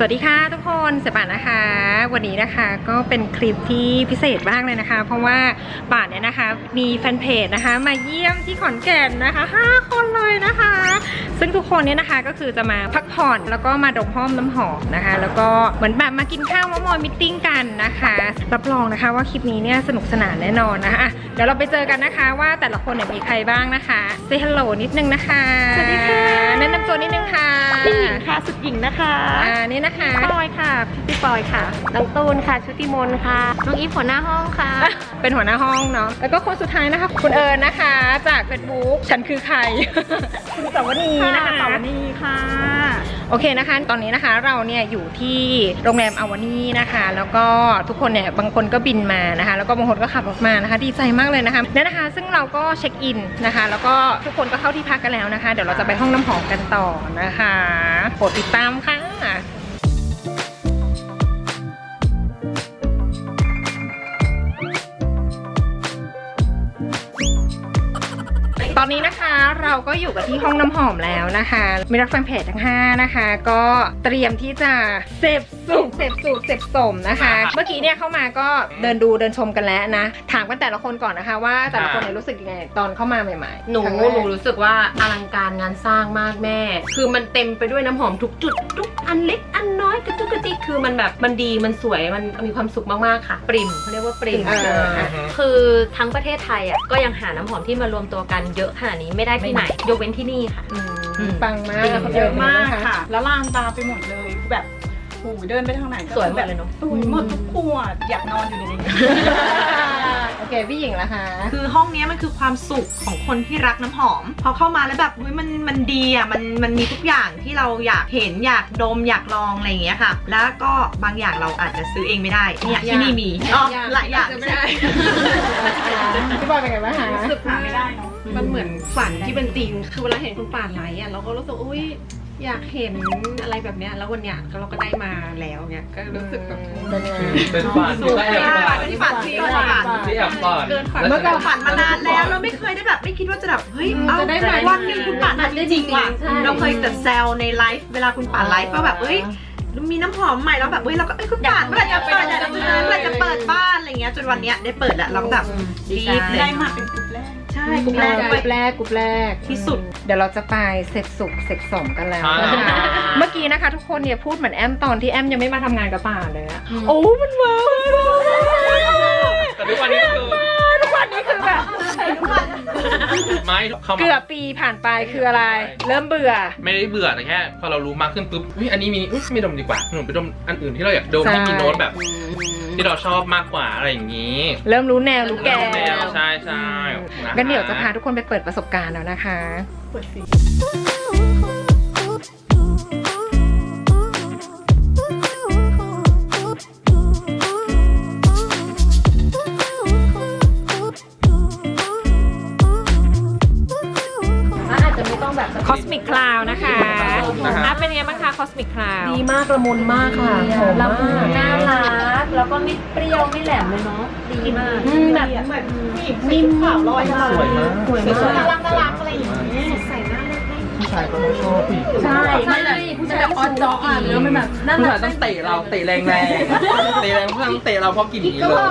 สวัสดีค่ะทุกคนเสป่านนะคะ วันนี้นะคะก็เป็นคลิปที่พิเศษมากเลยนะคะ เพราะว่าป่านเนี่ยนะคะมีแฟนเพจนะคะมาเยี่ยมที่ขอนแก่นนะคะ 5 คนเลยนะคะ ซึ่งทุกคนเนี่ยนะคะก็คือจะมาพักผ่อนแล้วก็มาดมห้อมน้ำหอมนะคะ แล้วก็เหมือนแบบมากินข้าวมามอยมิทติ้งกันนะคะรับรองนะคะว่าคลิปนี้เนี่ยสนุกสนานแน่นอนนะคะอะเดี๋ยวเราไปเจอกันนะคะว่าแต่ละคนเนี่ยมีใครบ้างนะคะเซฮัลโหลนิดนึงนะคะสวัสดีค่ะแนะนำตัวนิดนึงค่ะพี่หญิงค่ะสุดหญิงนะคะอ่านี่นะคะปอยค่ะ พี่ปอยค่ะน้องตูนค่ะ ชุติมนค่ะ น้องอีฟหัวหน้าห้องค่ะ เป็นหัวหน้าห้องเนาะ แล้วก็คนสุดท้ายนะคะ คุณเอิญนะคะ จากเฟซบุ๊กฉันคือใคร คุณสวนีนะคะสาวนีค่ะ โอเคนะคะ ตอนนี้นะคะเราเนี่ยอยู่ที่โรงแรมอาวานีนะคะ แล้วก็ทุกคนเนี่ยบางคนก็บินมานะคะ แล้วก็บางคนก็ขับรถมานะคะ ดีใจมากเลยนะคะนั่นนะคะ ซึ่งเราก็เช็คอินนะคะ แล้วก็ทุกคนก็เข้าที่พักกันแล้วนะคะ เดี๋ยวเราจะไปห้องน้ำหอมกันต่อนะคะโปรดติดตามค่ะ ตอนนี้นะคะเราก็อยู่กับที่ห้องน้ำหอมแล้วนะคะมีรักแฟนเพจทั้ง 5 นะคะ ก็เตรียมที่จะเสพสุขเสพสูตรเสพสมนะคะ เมื่อกี้เนี่ยเข้ามาก็เดินดูเดินชมกันแล้วนะ ถามกันแต่ละคนก่อนนะคะ ว่าแต่ละคนเนี่ยรู้สึกยังไงตอนเข้ามาใหม่ๆหนูครั้งแรกหนูรู้สึกว่าอลังการงานสร้างมากแม่ คือมันเต็มไปด้วยน้ำหอมทุกจุด ทุกอันเล็กอันน้อยกระจุกกระจิกคือมันแบบมันดีมันสวยมันมีความสุขมากๆค่ะ ปริมเขาเรียกว่าปริม เออเออคือทั้งประเทศไทยอะก็ยังหาน้ำหอมที่มารวมตัวกันเยอะขนาดนี้ไม่ได้ที่ไหนยกเว้นที่นี่ค่ะ อืมอืมปังมากเยอะมากนค่ะ แล้วลานตาไปหมดเลยคือแบบโอ้โหเดินไปทางไหนก็สวยหมดแบบเลยเนอะ สวยหมดทุกขวดอยากนอนอยู่ในนี้ โอเคพี่หญิงละคะคือห้องเนี้ยมันคือความสุขของคนที่รักน้ำหอม พอเข้ามาแล้วแบบเฮ้ยมันมันดีอะมันมันมีทุกอย่างที่เราอยากเห็นอยากดมอยากลองอะไรอย่างเงี้ยค่ะ แล้วก็บางอย่างเราอาจจะซื้อเองไม่ได้เนี่ยที่นี่มีอ๋อหลายอย่างไม่ได้พี่บอยเป็นไงบ้างคะรู้สึกหาไม่ได้เนาะมันเหมือนฝันที่เป็นจริง คือเวลาเห็นคุณป่านไลฟ์อะเราก็รู้สึกอุ้ย อยากเห็นอะไรแบบเนี้ยแล้ววันเนี้ยเราก็ได้มาแล้วเนี่ยก็รู้สึกแบบเป็นยังไงเป็นฝันที่แอบฝันที่ฝันที่ฝันที่แอบฝันเกินฝันเมื่อก่อนฝันมานานแล้วเราไม่เคยได้แบบไม่คิดว่าจะแบบเฮ้ยเอาจะได้มาวันหนึงคุณป่านทำได้จริงว่ะใช่เราเคยแต่แซวในไลฟ์เวลาคุณป่านไลฟ์ก็แบบเอ้ยมีน้ำหอมใหม่แล้วแบบเฮ้ยเราก็เอ้ยคุณป่านเมื่อไหร่จะเปิดอยากจะเปิดเมื่อไหร่จะเปิดบ้านอะไรเงี้ยจนวันเนี้ยได้เปิดแล้วเราก็แบบรีบเลยได้มาเป็น กลุ่มแรกใช่กลุ่มแรกกด้วรุ๊ยปแรกกรุ๊ปแรกที่สุด เดี๋ยวเราจะไปเสร็จสุขเสร็จสมกันแล้วใช่นะคะเมื่อกี้นะคะทุกคนเนี่ยพูดเหมือนแอมตอนที่แอมยังไม่มาทำงานกับป่าเลยอะโอ้มันว้าวมากแต่ทุกวันนี้คือทุกวันนี้ คือแบบ ไม่เข้ามาเกือบปีผ่านไปคืออะไร เริ่มเบื่อ ไม่ได้เบื่อแต่แค่พอเรารู้มากขึ้นปุ๊บอุ๊ยอันนี้มีอุ๊ยไม่ดมดีกว่าหนูไปดมอันอื่นที่เราอยากดมใช่ ที่มีโน้ตแบบ ที่เราชอบมากกว่าอะไรอย่างนี้เริ่มรู้แนวรู้แกแนวใช่ใช่ะงั้นเดี๋ยวจะพาทุกคนไปเปิดประสบการณ์แล้วนะคะ เปิดสี Cosmic Cloud ดีมากละมุนมากค่ะหอมละมากมุนน่ารัก แล้วก็ไม่เปรี้ยวไม่แหลมเลยเนาะดีมากอืมแบบ เหมือนผู้หญิงนิ่มขาวลอยมาสวยมากสวยมาก น่ารักน่ารักอะไรอย่างนี้ผู้ชายก็ต้องชอบผู้หญิงก็ต้องชอบไม่ได้ผู้ชายแบบออนจออะหรือมันแบบน่าผู้รัชากยต้องเตะเราเตะแรงแรงๆเตะแรงผู้ชายต้องเตะเราเพราะกลิ่นนี้เลย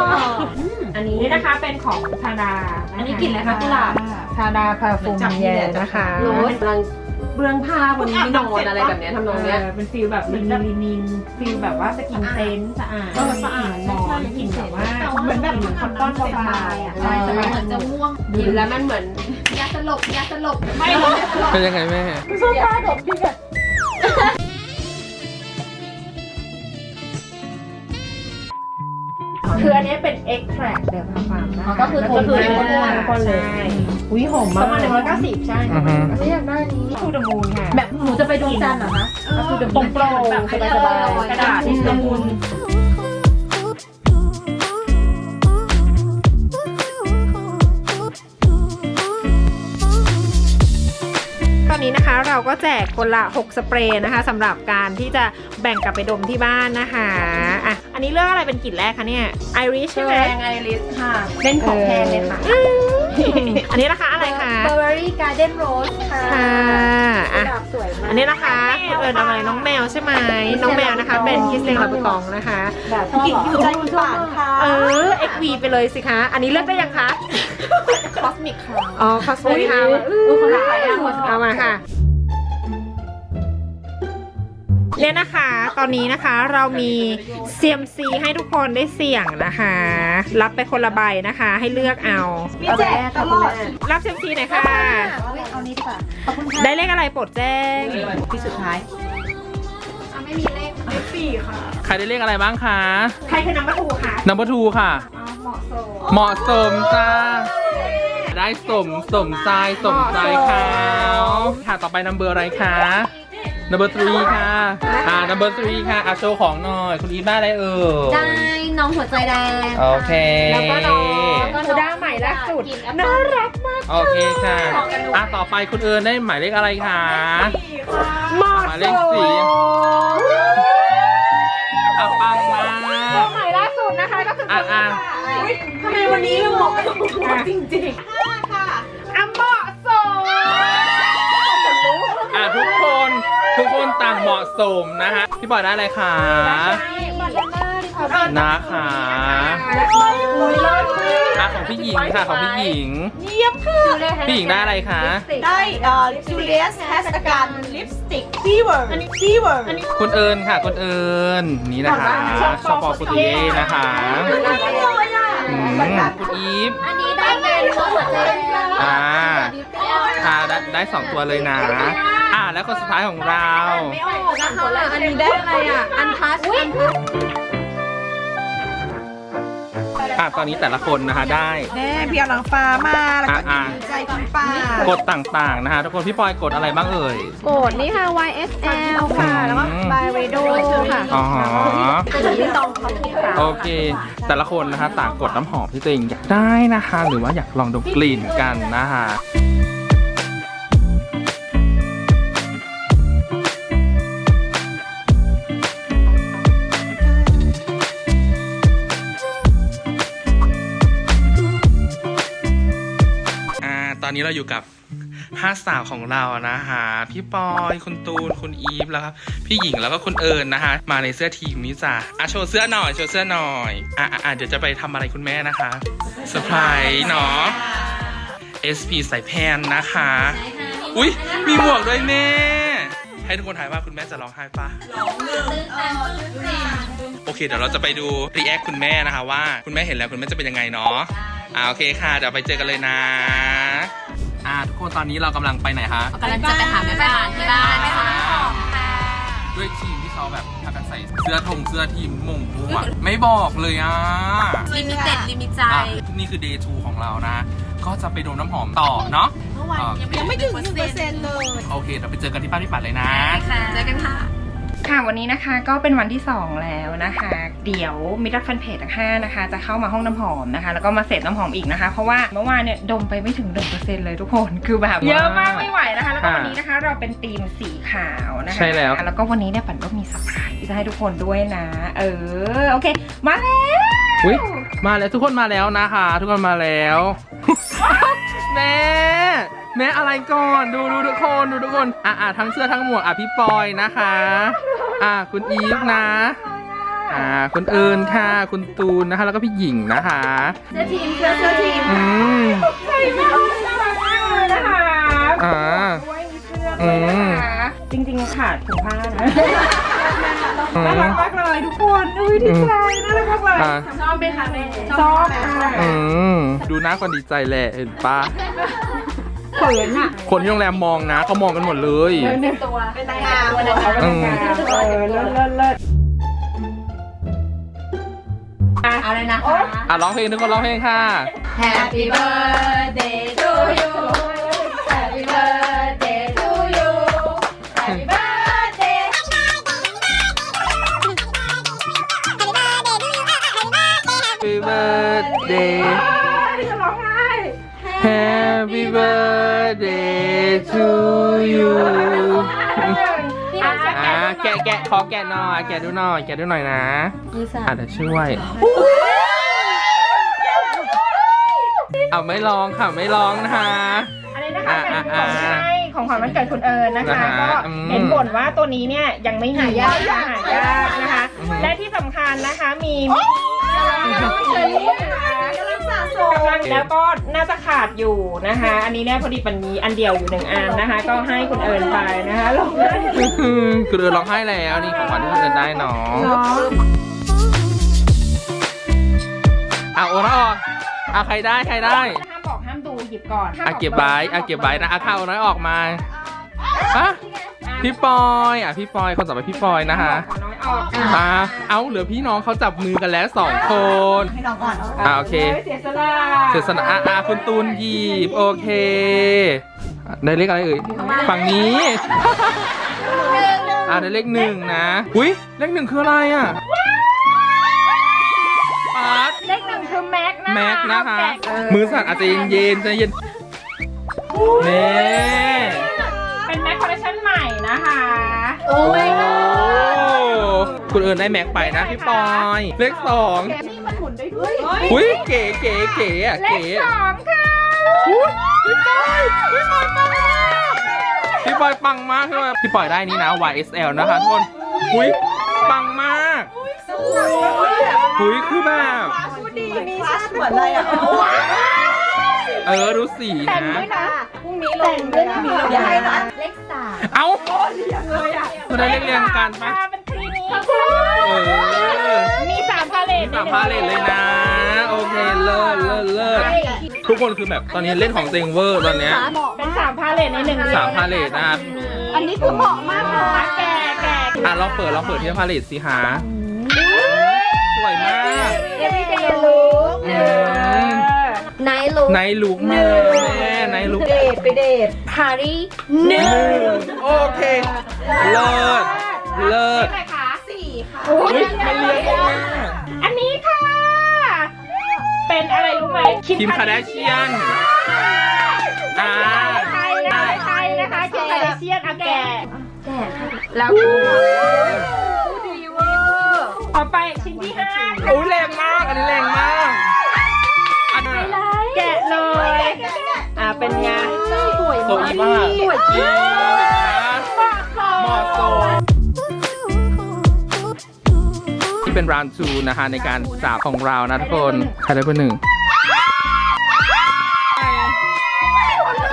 อันนี้นี่นะคะเป็นของชาดาอันนี้กลิ่นอะไรคะกุหลาบชาดาพาฟูมแยนะคะโรส กำลัง เบื้องผ้าบนที่นอนอะไรแบบเนี้ยทำนองเนี้ย เป็นฟิลแบบลินินลินินฟิลแบบว่าสกินเซนสะอาดเออสะอาดหมอนกลิ่นแบบว่าเหมือนแบบเหมือนคอตตอนสบายอะใช่แต่ว่าเหมือนจะม่วงกินแล้วมันเหมือนยาสลบยาสลบไม่หรอกเป็นยังไงแม่ คืออันนี้เป็น extract เดี๋ยวทำฟาร์มนะคะก็คือก็คือโทนทุกคนเลยอุ้ยหอมมากประมาณหนึ่งร้อยเก้าสิบใช่อือฮึ อันนี้อยากได้นี้คูดมูลค่ะแบบหนูจะไปดวงจันทร์เหรอคะ ก็คือโปร่งโปร่งแบบสบายสบายๆกระดาษที่ละมุนตอ นนี้นะคะ เราก็แจกคนละ 6 สเปรย์นะคะสำหรับการที่จะแบ่งกลับไปดมที่บ้านนะคะอะอันนี้เลือกอะไรเป็นกลิ่นแรกคะเนี่ยไอริชใช่ไหมแรงไอริสค่ะ เล่นของแพงเลยค่ะ อันนี้นะคะอะไรคะ Burberry Garden Rose ค่ะค่ะอะ ดอกสวยมากอันนี้นะคะคุณเอิญเอาอะไรน้องแมวใช่ไหมน้องแมวนะคะ เป็นคิสเซงลาบูตองนะคะ แบบชอบหญิงเหรออยู่ใจคุณป่านค่ะเออ XV ไปเลยสิคะ อันนี้เลือกได้ยังคะ คอสมิกค่ะ อ๋อคอสโมติค่ะอุ๊ยคนละขายอะเอามาค่ะ เนี่ยนะคะ ตอนนี้นะคะเรามี CMC ให้ทุกคนได้เสี่ยงนะคะ รับไปคนละใบนะคะ ให้เลือกเอา มีแจกตลอดรับ CMC หน่อยค่ะ เอานี้ดีกว่าได้เลขอะไรโปรดแจ้ง ที่สุดท้าย ไม่มีเลขเลขสี่ค่ะ ใครได้เลขอะไรบ้างคะใครคือนัมเบอร์ทูคะ number two ค่ะเหมาะสมจ้า ได้สมสมใจสมใจเขาค่ะต่อไปนัมเบอร์อะไรคะ number three ค่ะอ่า number three ค่ะอาโชว์ของหน่อยคุณอีทได้อะไรเอ่ย ได้น้องหัวใจแดงโอเค แล้วก็น้องคูด้าใหม่ล่าสุดกินแอปน่าเปิ้ลรักมากโอเคค่ะอะต่อไปคุณเอิญได้หมายเลขอะไรคะเหมาะหมายสเลขสี่มอะปังมาตัวใหม่ล่าสุดนะคะก็คืออะอะทำไมวันนี้เราบอกจริงอะ เหมาะสมนะฮะพี่บอยได้อะไรคะนะคะอะของพี่หญิงค่ะของพี่หญิงพี่หญิงได้อะไรคะๆได้เอ่อจูเลียสแฮสการลิปสติกฟีเวอร์ฟีเวอร์คุณเอิญค่ะคุณเอิญนี่นะคะชอบปอคุติเย่นะคะอืมคุณอีฟอันนี้ได้เป็นหัวใจแดงอ่าอ่าได้ได้สองตัวเลยนะ อ่าแล้วคนสุดท้ายของเราอันนี้ได้อะไรอะ อันทัชอันทัชอะตอนนี้แต่ละคนนะคะได้แม่พี่เอาหลังฟ้ามาแล้วก็อะดีใจคุณป่านกดต่างๆนะคะทุกคนพี่ปอยกดอะไรบ้างเอ่ยโกดนี่ค่ะ YSL ค่ะ แล้วก็ By Redo ค่ะอ๋ออันนี้ตองเขาถูกค่ะโอเค แต่ละคนนะคะต่างกดน้ำหอมที่ตัวเองอยากได้นะคะ หรือว่าอยากลองดมกลิ่นกันนะคะ อ่าตอนนี้เราอยู่กับห้าสาวของเรานะคะพี่ปอยคุณตูนคุณอีฟแล้วครับพี่หญิงแล้วก็คุณเอิญนะคะมาในเสื้อทีมนี้จ้ะอะโชว์เสื้อหน่อยโชว์เสื้อหน่อยอะอะอะเดี๋ยวจะไปทำอะไรคุณแม่นะคะเซอร์ไพรส์เนาะ SP ใส่แพนนะคะ อุ้ยมีหมวกด้วยแม่ ให้ทุกคนถ่ายว่าคุณแม่จะร้องไห้ปะโอเคเดี๋ยวเราจะไปดูรีแอคคุณแม่นะคะว่าคุณแม่เห็นแล้วคุณแม่จะเป็นยังไงเนาะ อ่าโอเคค่ะ เดี๋ยวไปเจอกันเลยนะ อ่าทุกคนตอนนี้เรากำลังไปไหนคะกำลังจะไปหาแม่บ้านที่บ้านค่ะ ด้วยทีมที่เขาแบบพากันใส่เสื้อธงเสื้อทีมมงม่วงไม่บอกเลยอะลิมิเต็ดลิมิตใจ อะนี่คือ day 2ของเรานะ ก็จะไปโดนน้ำหอมต่อเนาะอะยังไม่ถึงหนึ่งเปอร์เซ็นต์เลย โอเคเดี๋ยวไปเจอกันที่บ้านพี่ปัดเลยนะ เจอกันค่ะ ค่ะวันนี้นะคะก็เป็นวันที่ 2 แล้วนะคะ เดี๋ยวมิตรแฟนเพจทั้งห้านะคะ จะเข้ามาห้องน้ำหอมนะคะ แล้วก็มาเสพน้ำหอมอีกนะคะ เพราะว่าเมื่อวานเนี่ยดมไปไม่ถึง 1%เลยทุกคนคือแบบเยอะมากไม่ไหวนะคะ แล้วก็วันนี้นะคะเราเป็นธีมสีขาวนะคะใช่แล้วแล้วก็วันนี้เนี่ยปันก็มีเซอร์ไพรส์จะให้ทุกคนด้วยนะ เออโอเค มาแล้วอุ้ยมาแล้วทุกคนมาแล้วนะคะ ทุกคนมาแล้วแม่ แม่อะไรก่อน ดูดูทุกคนดูทุกคน อะอะทั้งเสื้อทั้งหมวกอะพี่ปอยนะคะ อะคุณอีฟนะ อ่าคุณเอิญค่ะ คุณตูนนะคะ แล้วก็พี่หญิงนะคะ เสื้อทีมเสื้อเสื้อทีมอืมน่ารักมากเลยนะคะอ่าด้วยมีเสื้อด้วยนะคะจริงๆขาดถุงผ้านะอืน่ามรักมากเลยทุกคนอุ้ยดีใจน่ารักมากเลยอะชอบไหมคะแม่ชอบค่ะอืมดูหน้าคนดีใจแหละเห็นปะ เขินอะคนที่โรงแรมมองนะเขามองกันหมดเลย เป็นตัวเป็นนางงามตัวนะคะอืมเออเลิศเลิศเลิศเอาเลยนะคะ อะร้องเพลงทุกคนร้องเพลงค่ะ Happy birthday to you Happy birthday to you Happy birthday Happy birthday จะร้องไห้ Happy birthday to you อ่าแกะแกะขอแกะหน่อยแกะดูหน่อยแกะดูหน่อยนะอะเดี๋ยวช่วย เอาไม่ร้องค่ะไม่ร้องนะคะ อันนี้นะคะนะคะเป็นของให้ของขวัญวันเกิดคุณเอิญนะคะ นะฮะก็อืม เห็นบ่นว่าตัวนี้เนี่ยยังไม่มีหายากหายากนะคะอือฮึและที่สำคัญนะคะมีมินิกำลั งแล้วก็น่าจะขาดอยู่นะคะ อันนี้เนี่ยพอดีปันมีอันเดียวอยู่หนึ่งอันนะคะ ก็ให้คุณเอิญไปนะคะลองได้คือเอิญร้องไห้แล้วนี่ของขวัญที่คุณเอิญได้เนาะอะโอน้อยออกอะใครได้ใครได้ห้ามบอกห้ามดูหยิบก่อนห้ามอะเก็บไว้อะเก็บไว้นะอะข้าวโอน้อยออกมาฮะพี่ปอยอะพี่ปอยคนต่อไปพี่ปอยนะคะข อน้อยออกอะเอาเหลือพี่น้องเขาจับมือกันแล้วสองคนให้น้องก่อนอะโอเคเสียสละเสียสนะอะอะคุณตูนหยิบโอเค ได้เลขอะไรเอ่ยฝั่งนี้อะได้เลขหนึ่งนะอุ้ยเลขหนึ่งคืออะไรอะปาร์ตเลขหนึ่งคือแม็กนะคะแม็กนะคะแม็กเออมือสั่นอาจจะเย็นๆใจเย็นเน่เป็นแม็กคอลเลคชั่นใหม่นะคะ โอ้ คุณเอิญได้แม็กไปนะพี่ปอย เลขสองอุ้ยเก๋เก๋เก๋อะเลเก๋ขสองค่ะอุ๊ยพี่ปอยพี่ปอยปังมากพี่ปอยปังมากพี่ปอยพี่ปอยได้นี่นะ YSL นะคะทุกคนอุ้ยปังมากอุ้ยคือแบบมีคลาสเหมือนอะไรอะเออดูสีนะพรุ่งนี้ลงด้วยนะอย่าให้นะเลขสามเอ้าเราได้เลขเรียงกันปะเป็นคลินิก เออ มีสามพาเลทสามพาเลทเลยนะ โอเค เลิศเลิศเลิศทุกคนคือแบบตอนนี้เล่นของเซงเวอร์ตอนเนี้ยเป็นสามพาเลทในหนึ่งเดียวสามพาเลทนะครับอันนี้คือเหมาะมากเลยแก่แก่อะลองเปิดลองเปิดที่พาเลทสิฮะสวยมากเอวีเดย์ลุคอืมไนท์ลุคในลุกมากแม่ในลุกเดทไปเดทพารีหนึ่งโอเค เลิศเลิศ อะไรคะสี่ค่ะอุ้ยอุ๊ยมันเรียงกันมากอันนี้ค่ะ เป็นอะไรรู้ไหมคิมคาร์เดเชียนอ่าไทยนะไทยนะคะคิมคาร์เดเชียนอาแกแก่ค่ะแล้วต่อไปชิ้นที่ห้าโอ้ยแรงมากอันนี้แรงมากอันนี้แกะเลยอ่าเป็นไงานสวยโซอีมากสวยจริงเหมาะสม เป็นรานทูนะคะในการสาบของเรานะทุกคนใครได้เบอร์หนึ่ง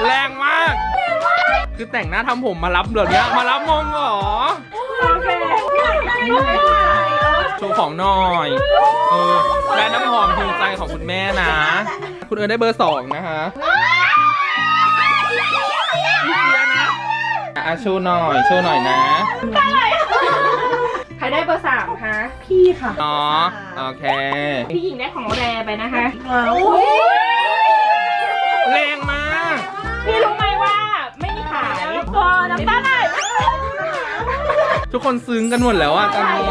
แรงมาก คือแต่งหน้าทำผมมารับเหรอเนี้ยมารับมงเหรอโชว์ของหน่อยเออและน้ำหอมฮิวใจของคุณแม่นะ คุณเอิญได้เบอร์สองนะคะอะโชว์หน่อยโชว์หน่อยนะ ใครได้เบอร์สามคะ ค่ะอ๋อโอเค พี่หญิงได้ของแรไปนะคะแรงมากพี่รู้ไหมว่าไม่มีขายพอน้ำตาไหลทุกคนซึ้งกันหมดแล้วอะตอนนี้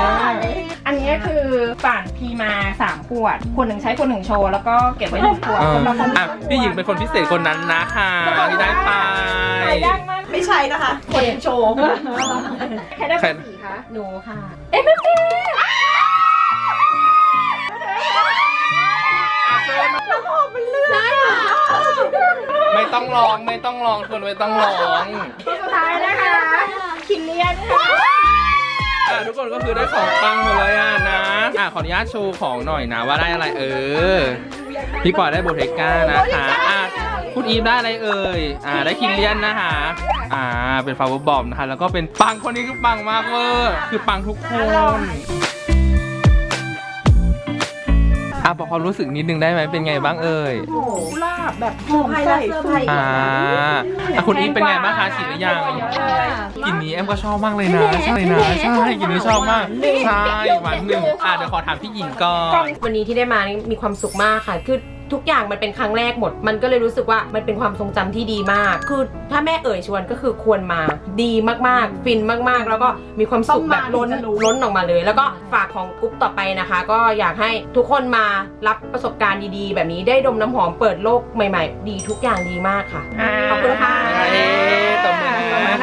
อันนี้คือป่านพีมาสามขวดขวดหนึ่งใช้ขวดหนึ่งโชว์แล้วก็เก็บไว้หนึ่งขวดเออคนละคนอะพี่หญิงเป็นคนพิเศษคนนั้นนะคะที่ได้ไป ขายยากมากไม่ใช่นะคะคนโชว์ ใครได้ใครเบอร์สี่คะหนูค่ะ เอ๊ะไม่เป็น ต้องร้องไม่ต้องร้องคนไม่ต้องร้องตัวสุดท้ายนะคะคินเลียนค่ะอะทุกคนก็คือได้ของปังหมดเลยอะนะอะขออนุญาตโชว์ของหน่อยนะว่าได้อะไรเออพี่ปอยได้โบเทก้านะคะอะคุณอีฟได้อะไรเอ่ย อ่า ได้คินเลียนนะคะ อ่า เป็นฟาวเวอร์บอมนะคะ แล้วก็เป็นปังคนนี้คือปังมากเวอร์ คือปังทุกคน อะบอกความรู้สึกนิดนึงได้ไหมเป็นไงบ้างเอ่ยกุหลา บแบบหอมใส่สุดอ่าอะคุณอีฟเป็นไงบ้างคะฉีดหรือยังกลิ่นนี้แอมก็ชอบมากเลยนะใช่นะใช่กลิ่นนี้ชอบมากใช่หวานหนึ่งอะเดี๋ยวขอถามพี่หญิงก่อนวันนี้ที่ได้มานี่มีความสุขมากค่ะคือ ทุกอย่างมันเป็นครั้งแรกหมด มันก็เลยรู้สึกว่ามันเป็นความทรงจำที่ดีมาก คือถ้าแม่เอ่ยชวนก็คือควรมาดีมากๆ ฟินมากๆ แล้วก็มีความสุขแบบล้นล้นออกมาเลย แล้วก็ฝากของกรุ๊ปต่อไปนะคะ ก็อยากให้ทุกคนมารับประสบการณ์ดีๆ แบบนี้ได้ดมน้ำหอมเปิดโลกใหม่ ๆ ดีทุกอย่างดีมากค่ะขอบคุณค่ะเอ๊ะตบมือข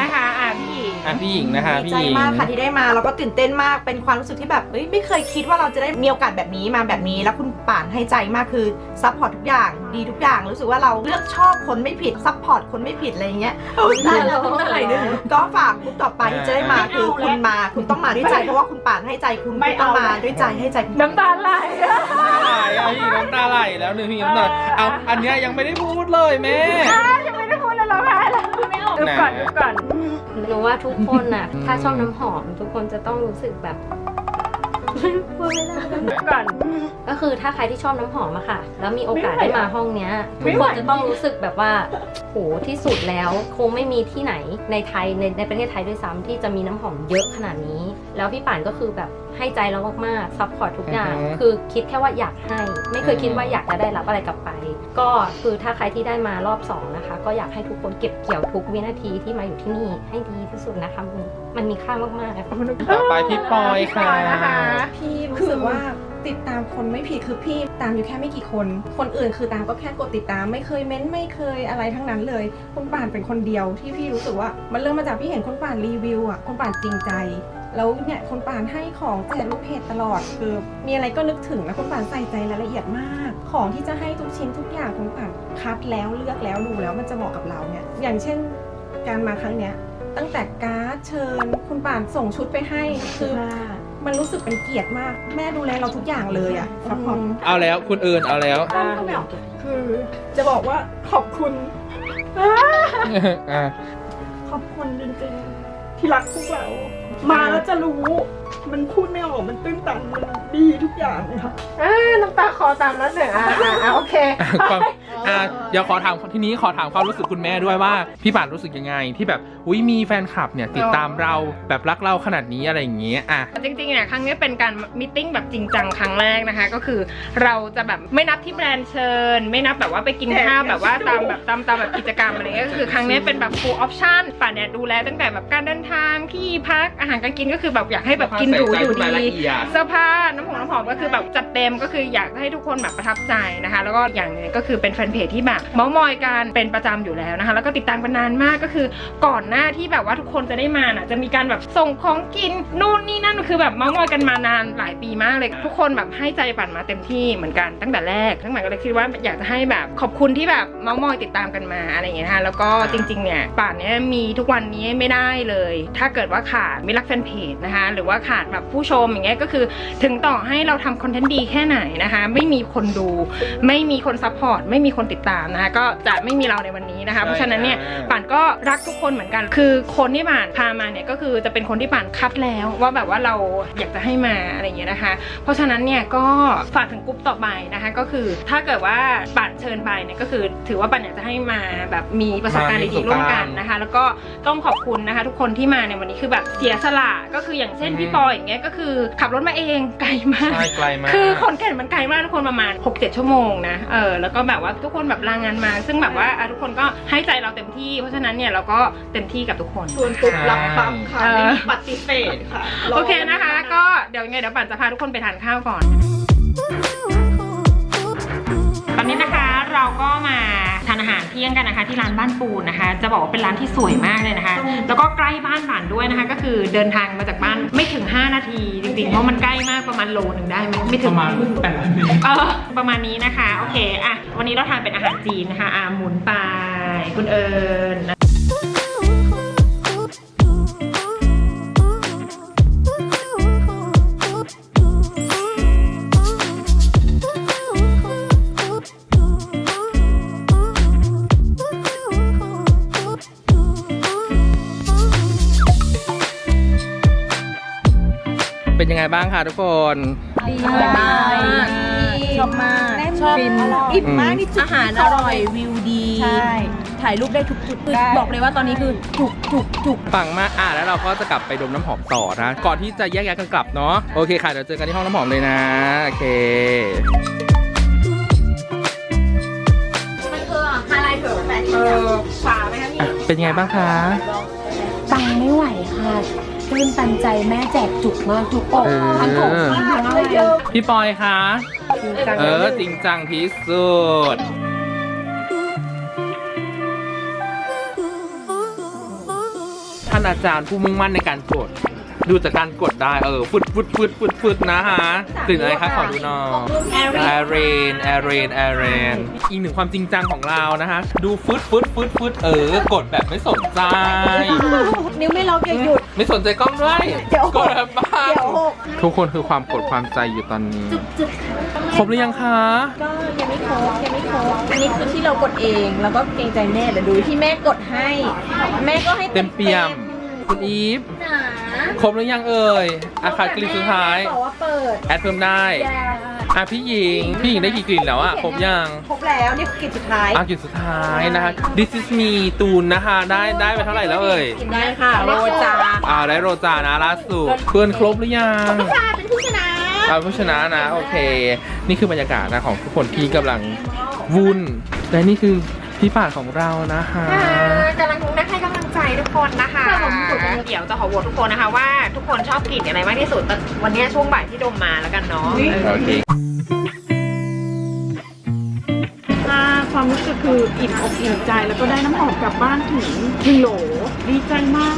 อบคุณนะนะคะอะพี่หญิงอะพี่หญิงนะคะดีพี่ใจหญิง มากค่ะที่ได้มาแล้วก็ตื่นเต้นมากเป็นความรู้สึกที่แบบเอ้ยไม่เคยคิดว่าเราจะได้มีโอกาสแบบนี้มาแบบนี้ แล้วคุณป่านให้ใจมากคือซัพพอร์ตทุกอย่างดีทุกอย่าง รู้สึกว่าเราเลือกชอบคนไม่ผิดซัพพอร์ตคนไม่ผิดอะไรอย่างเงี้ยได้แล้วอะไรเนี่ยก็ฝากกลุ่มต่อไปที่จะได้มาคือคุณมาคุณต้องมาด้วยใจเพราะว่าคุณป่านให้ใจคุณคุณต้องมาด้วยใจให้ใจคุณน้ำตาไหลน้ำตาไหลอะพี่หญิงน้ำตาไหลแล้วหนึ่งพี่หญิงน้ำตาไหลเอาอันเนี้ยยังไม่ได้พูดเลยแม่ ยังไม่ได้พูดเลยร้องไห้แล้ว ดูก่อนดูก่อนหนูว่าทุกคนน่ะ ถ้าชอบน้ำหอม ทุกคนจะต้องรู้สึกแบบ พูดไม่ได้ดูก่อนก็คือถ้าใครที่ชอบน้ำหอมอะค่ะ แล้วมีโอกาสได้มาห้องเนี้ยทุกคนจะต้องรู้สึกแบบว่าโหที่สุดแล้วคงไม่มีที่ไหนในไทยในในประเทศไทยด้วยซ้ำที่จะมีน้ำหอมเยอะขนาดนี้ แล้วพี่ป่านก็คือแบบให้ใจเรามากๆซัพพอร์ตทุกอย่าง อือฮึ คือคิดแค่ว่าอยากให้ ไม่เคยคิดว่าอยากจะได้รับอะไรกลับไป ก็คือถ้าใครที่ได้มารอบสองนะคะ ก็อยากให้ทุกคนเก็บเกี่ยวทุกวินาทีที่มาอยู่ที่นี่ให้ดีที่สุดนะคะมันมันมีค่ามากๆนะคะต่อไปพี่ปอยค่ะ นะคะพี่รู้สึกว่าติดตามคนไม่ผิดคือพี่ตามอยู่แค่ไม่กี่คน คนอื่นคือตามก็แค่กดติดตามไม่เคยเม้นไม่เคยอะไรทั้งนั้นเลย คุณป่านเป็นคนเดียวที่พี่รู้สึกว่า มันเริ่มมาจากพี่เห็นคนป่านรีวิวอะคนป่านจริงใจแล้วเนี่ยคนป่านให้ของแจกลูกเพจตลอดคือ มีอะไรก็นึกถึงแล้วคนป่านใส่ใจรายละเอียดมาก ของที่จะให้ทุกชิ้นทุกอย่างคนป่านคัดแล้วเลือกแล้วดูแล้วมันจะเหมาะกับเราเนี่ยอย่างเช่นการมาครั้งเนี้ยตั้งแต่การ์ดเชิญคุณป่านส่งชุดไปให้คือ มันรู้สึกเป็นเกียรติมาก แม่ดูแลเราทุกอย่างเลยอะซัพพอร์ตเอาแล้วคุณเอิญเอาแล้วคือจะบอกว่าขอบคุณ อะขอบคุณจริงๆ ที่รักพวกเรา มาแล้วจะรู้ มันพูดไม่ออก มันตื้นตัน มันดีทุกอย่างค่ะ อ่าน้ำตาคอตามแล้วหนึ่งอ่าอ่าอ่าโอเค ความ อะเดี๋ยวขอถามทีนี้ขอถามความรู้สึกคุณแม่ด้วยว่าพี่ป่านรู้สึกยังไง ที่แบบอุ้ยมีแฟนคลับเนี่ยติดตามเราแบบรักเราขนาดนี้อะไรอย่างเงี้ยอะ จริงๆเนี่ยครั้งนี้เป็นการมิทติ้งแบบจริงจังครั้งแรกนะคะ ก็คือเราจะแบบไม่นับที่แบรนด์เชิญ ไม่นับแบบว่าไปกินข้าวแบบว่าตามแบบตามตามแบบกิจกรรมอะไรเงี้ยก็คือครั้งนี้เป็นแบบ full option ป่านเนี่ยดูแลตั้งแต่แบบการเดินทางที่พักอาหารการกินก็คือแบบอยากให้แบบกินหรูอยู่ดีเสื้อผ้าน้ำหอมน้ำหอมก็คือแบบจัดเต็มก็คืออยากให้ทุกคนแบบประทับใจนะคะ แล้วก็อย่างหนึงก็คือเป็นแฟนเพจที่แบบเมาส์มอยกันเป็นประจำอยู่แล้วนะคะ แล้วก็ติดตามกันนานมากก็คือก่อนหน้าที่แบบว่าทุกคนจะได้มาน่ะจะมีการแบบส่งของกินนู่นนี่นั่นคือแบบเมาส์มอยกันมานานหลายปีมากเลย ทุกคนแบบให้ใจปั่นมาเต็มที่เหมือนกันตั้งแต่แรกทั้งหมายก็เลยคิดว่าอยากจะให้แบบขอบคุณที่แบบเมาส์มอยติดตามกันมาอะไรอย่างเงี้ยนะคะแล้วก็จริงๆเนี่ยป่านเนี้ยมีทุกวันนี้ไม่ได้เลย ถ้าเกิดว่าขาดมิรักแฟนเพจนะคะหรือว่าขาดแบบผู้ชมอย่างเงี้ยก็คือถึงต่อให้เราทำคอนเทนต์ดีแค่ไหนนะคะ ไม่มีคนดู ไม่มีคนซัพพอร์ตไม่มีคนติดตามนะคะก็จะไม่มีเราในวันนี้นะคะ เพราะฉะนั้นเนี่ยป่านก็รักทุกคนเหมือนกัน คือคนที่ป่านพามาเนี่ยก็คือจะเป็นคนที่ป่านคัดแล้วว่าแบบว่าเราอยากจะให้มาอะไรอย่างเงี้ยนะคะ เพราะฉะนั้นเนี่ยก็ฝากถึงกลุ่มต่อไปนะคะ ก็คือถ้าเกิดว่าป่านเชิญไปเนี่ยก็คือถือว่าป่านอยากจะให้มาแบบมีประสบการณ์ดีๆร่วมกันนะคะ แล้วก็ต้องขอบคุณนะคะ ทุกคนที่มาในวันนี้คือแบบเสียสละก็คืออย่างเช่นพี่ปอยอย่างเงี้ยก็คือขับรถมาเองไกลมากใช่ไกลมากคือขอนแก่นมันไกลมากทุกคนประมาณ 6-7 ชั่วโมงนะเออแล้วก็แบบว่าทุกคนแบบลางานมา ซึ่งแบบว่าอะทุกคนก็ให้ใจเราเต็มที่ เพราะฉะนั้นเนี่ยเราก็เต็มที่กับทุกคน ชวนปุ๊บรับปั๊บค่ะเออไม่มีปฏิเสธค่ะโอเคนะคะ ก็เดี๋ยวยังไงเดี๋ยวปั่นจะพาทุกคนไปทานข้าวก่อน ตอนนี้นะคะ เราก็มาทานอาหารเที่ยงกันนะคะ ที่ร้านบ้านปูนนะคะ จะบอกว่าเป็นร้านที่สวยมากเลยนะคะ แล้วก็ใกล้บ้านป่านด้วยนะคะ ก็คือเดินทางมาจากบ้านไม่ถึง 5 นาทีจริงๆเพราะมันใกล้มากประมาณโลหนึ่งได้ไหมไม่ถึปงระมาณแปดนาทีเออประมาณนี้นะคะ โอเคอะวันนี้เราทานเป็นอาหารจีนนะคะอ่าหมุนไปคุณเอิญ ไงบ้างคะทุกคนดีมากชอบมากชอบอิ่มมากนี่จุดอาหารอร่อยวิวดีใช่ถ่ายรูปได้ทุกจุดคือบอกเลยว่าตอนนี้คือจุกจุกจุกปังมากอะแล้วเราก็จะกลับไปดมน้ำหอมต่อนะ ก่อนที่จะแยกย้ายกันกลับเนาะโอเคค่ะเดี๋ยวเจอกันที่ห้องน้ำหอมเลยนะโอเคมันคือไฮไลท์เถอะแฟนเออฝาไหมคะพี่อะเป็นยังไงบ้างคะฟังไม่ไหวค่ะ ตื้นตันใจแม่แจกจุกมากจุกอกเออทั้งอกทั้งอะไรพี่ปอยคะจริงจังเออจริงจังที่สุดทานานอาจารย์ผู้มุ่งมั่นในการกด ดูจากการกดได้เออฟึดฟึดฟึดฟึดฟึดนะฮะกลิ่นอะไรคะขอดูหน่อยแอเรนแอเรนแอเรนอีกหนึ่งความจริงจังของเรานะคะ ดูฟึดฟึดฟึดฟึดเออกดแบบไม่สนใจ นิ้วไม่ล็อกอย่าหยุด ไม่สนใจกล้องด้วยเดี๋ยวกดแบบบ้าเดี๋ยวหกทุกคนคือความกดความใจอยู่ตอนนี้ครบหรือยังคะ ก็ยังไม่ครบยังไม่ครบอันนี้คือที่เรากดเองแล้วก็เกรงใจแม่แต่ดูที่แม่กดให้ แม่ก็ให้เต็มเปี่ยมคุณอีฟ ครบหรือยังเอ่ยอาคาดกลิ่นสุดท้าย บอกว่าเปิดแอดเพิ่มได้อะพี่หญิง พี่หญิงได้กี่กลิ่นแล้วอะครบยังครบแล้วนี่คือกลิ่นสุดท้ายอะกลิ่นสุดท้ายนะคะ This is me ตูนนะคะ ได้ได้ไปเท่าไหร่แล้วเอ่ยได้ค่ะโรจาอ่าได้โรจานะล่าสุดเพื่อนครบหรือยังเป็นผู้ชนะอ่าผู้ชนะนะโอเค นี่คือบรรยากาศนะของทุกคนที่กำลังวุ่นและนี่คือพี่ป่าดของเรานะคะ กำลังนักให้กำลัง ใจทุกคนนะคะเดี๋ยวจะขอโหวตทุกคนนะคะว่าทุกคนชอบกลิ่นอะไรมากที่สุดแต่วันนี้ช่วงบ่ายที่ดมมาแล้วกันเนาะโอเคถ้าความรู้สึกคืออิ่มอกอิ่มใจแล้วก็ได้น้ำหอมกลับบ้านถึงหนึ่งโหลดีใจมาก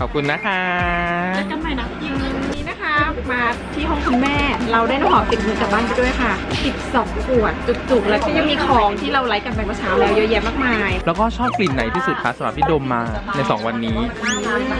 ขอบคุณนะคะ มาที่ห้องคุณแม่ เราได้น้ำหอมติดมือกลับบ้านไปด้วยค่ะ 12ขวดจุกๆ แล้วก็ยังมีของที่เราไลฟ์กันไปเมื่อเช้าแล้วเยอะแยะมากมายแล้วก็ชอบกลิ่นไหนที่สุดคะสำหรับพี่โดมมาใน 2 วันนี้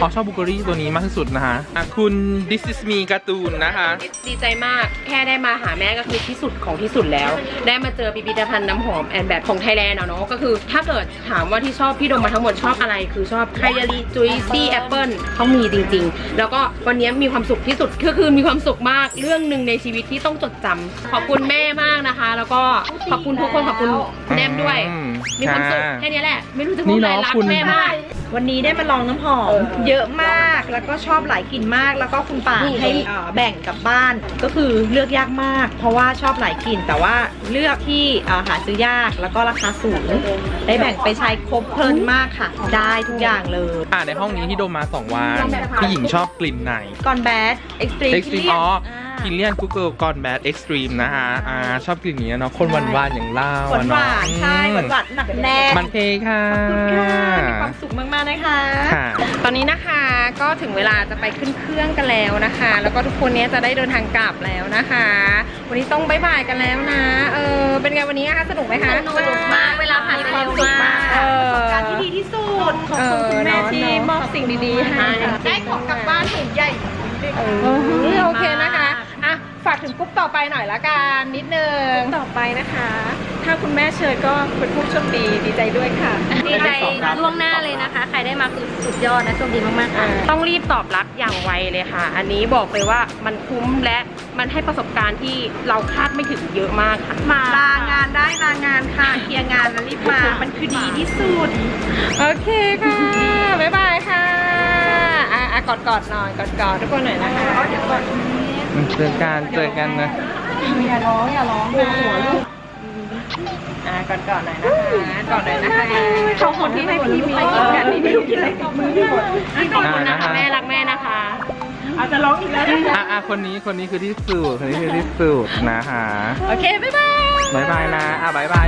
อ๋อชอบบุกรี่ตัวนี้มากที่สุดนะคะอะคุณ This is me การ์ตูนนะคะ ดีใจมากแค่ได้มาหาแม่ก็คือที่สุดของที่สุดแล้ว ได้มาเจอพิพิธภัณฑ์น้ำหอมแอนแบบของไทยแลนด์เนาะก็คือ ถ้าเกิดถามว่าที่ชอบพี่ดมมาทั้งหมดชอบอะไร คือชอบไคยารีจุยซี่แอปเปิลต้องมีจริง ๆ แล้วก็วันนี้มีความสุขที่สุดก็คือมีความสุขมากเรื่องหนึ่งในชีวิตที่ต้องจดจำขอบคุณแม่มากนะคะ แล้วก็ขอบคุณทุกคนขอบคุณแนมด้วยอืมีความสุขะแค่นี้แหละ ไม่รู้จะพูดนี่อะไรเนาะรักคุณแม่มาก วันนี้ได้มาลองน้ำหอม เยอะมากแล้วก็ชอบหลายกลิ่นมาก แล้วก็คุณป่าให้เอ่อแบ่งกลับบ้านก็คือเลือกยากมาก เพราะว่าชอบหลายกลิ่นแต่ว่าเลือกที่เอ่อหาซื้อยากแล้วก็ราคาสูงได้แบ่งไปใช้ครบเพลินมากค่ะ ได้ทุกอย่างเลย อะในห้องนี้ที่โดมมา2วันพี่หญิงชอบกลิ่นไหน ก่อนแบดเอ็กซ์ตรีม Extreme อ๋อ กินเลียนกูเกิลก่อนแบดเอ็กซ์ตรีมนะคะอ่าชอบกลิ่นนี้เนาะคนหวานหวานๆอย่างเราหวานอะหเนาะวานๆใช่หวานหวานๆหนักแน่นมันเพค่ะ ขอบคุณค่ะมีความสุขมากๆนะคะ ค่ะ ตอนนี้นะคะก็ถึงเวลาจะไปขึ้นเครื่องกันแล้วนะคะ แล้วก็ทุกคนเนี้ยจะได้เดินทางกลับแล้วนะคะ วันนี้ต้องบายบายกันแล้วนะ เออเป็นไงวันนี้คะสนุกไหมคะสนุกมากเวลาผ่านไปเร็วมากเออการที่ดีที่สุดขอบเอคุณอคุณแม่เนอะที่เนอะมอบสิ่งดีๆให้ได้ของกลับบ้านถุงใหญ่ เออโอเคนะคะอะ ฝากถึงกรุ๊ปต่อไปหน่อยละกันนิดนึงต่อไปนะคะ ถ้าคุณแม่เชิญก็เป็นผู้โชคดีดีใจด้วยค่ะ ดีใจล่วงหน้าเลยนะคะ ใครได้มาคือสุดยอดนะโชคดีมากๆค่ะ ต้องรีบตอบรับอย่างไวเลยค่ะ อันนี้บอกเลยว่ามันคุ้มและมันให้ประสบการณ์ที่เราคาดไม่ถึงเยอะมากค่ะ มาลางานได้ลางานค่ะเคลียร์งานแล้วรีบมา มันคือดีที่สุด โอเคค่ะ บ๊ายบายค่ะ อะอะกอดกอดๆหน่อยกอดกอดๆทุกคนหน่อยนะคะ เดี๋ยวก่อนเจอกันเจอกันนะ อย่าร้องอย่าร้องหัวหัวลูกอะกอดกอดๆหน่อยนะคะกอดหน่อยนะคะเขาคนที่ให้พี่มีกินกันนี่ไม่รู้กินอะไรกับมือหมดขอบคุณนะคะอ่าแม่รักแม่นะคะอาจจะร้องอีกแล้วนะอะอะคนนี้คนนี้คือที่สุดคนนี้คือที่สุดนะคะโอเคบ๊ายบายบายบายนะอะบายบาย